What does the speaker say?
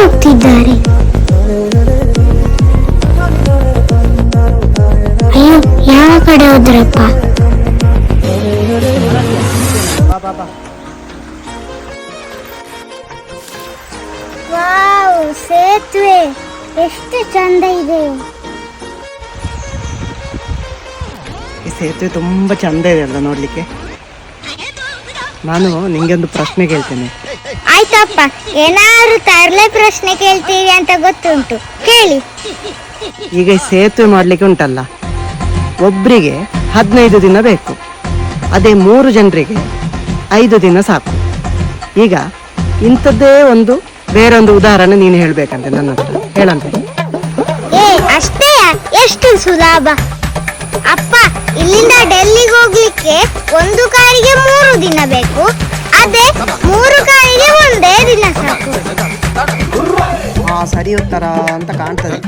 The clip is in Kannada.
ಹೋಗ್ತಿದ್ದಾರೆ. ಅಯ್ಯೋ ಯಾವ ಕಡೆ ಹೋದ್ರಪ್ಪ? ವಾವ್ ಸೇತುವೆ. ಎಷ್ಟು ಚಂದ ಇದೆ. ಈ ಸೇತುವೆ ತುಂಬಾ ಚಂದ ಇದೆ ಅಲ್ಲ ನೋಡ್ಲಿಕ್ಕೆ? ನಾನು ನಿಂಗೊಂದು ಪ್ರಶ್ನೆ ಕೇಳ್ತೇನೆ. ಆಯ್ತಪ್ಪ ಏನಾದ್ರು ತರಲೆ ಪ್ರಶ್ನೆ ಕೇಳ್ತೀವಿ ಅಂತ ಗೊತ್ತುಂಟು. ಕೇಳಿ. ಈಗ ಸೇತುವೆ ಮಾಡ್ಲಿಕ್ಕೆ ಉಂಟಲ್ಲ. ಒಬ್ರಿಗೆ ಹದಿನೈದು ದಿನ ಬೇಕು. ಅದೇ ಮೂರು ಜನರಿಗೆ ಐದು ದಿನ ಸಾಕು. ಈಗ ಇಂಥದ್ದೇ ಒಂದು ಬೇರೊಂದು ಉದಾಹರಣೆ ನೀನು ಹೇಳ್ಬೇಕಂತೆ ನನ್ನ ಹತ್ರ. ಹೇಳಂತೆ. ಏ ಅಷ್ಟೇ ಎಷ್ಟು ಸುಲಭ? ಅಪ್ಪ ಇಲ್ಲಿಂದ ಡೆಲ್ಲಿಗೆ ಹೋಗ್ಲಿಕ್ಕೆ ಒಂದು ಕಾರಿಗೆ ದಿನ ಬೇಕು. ಅದೇ ಮೂರು ಕಾಯಿಗೆ ಒಂದೇ ದಿನ ಸಾಕು. ಹಾ ಸರಿ ಉತ್ತರ ಅಂತ ಕಾಣ್ತದೆ.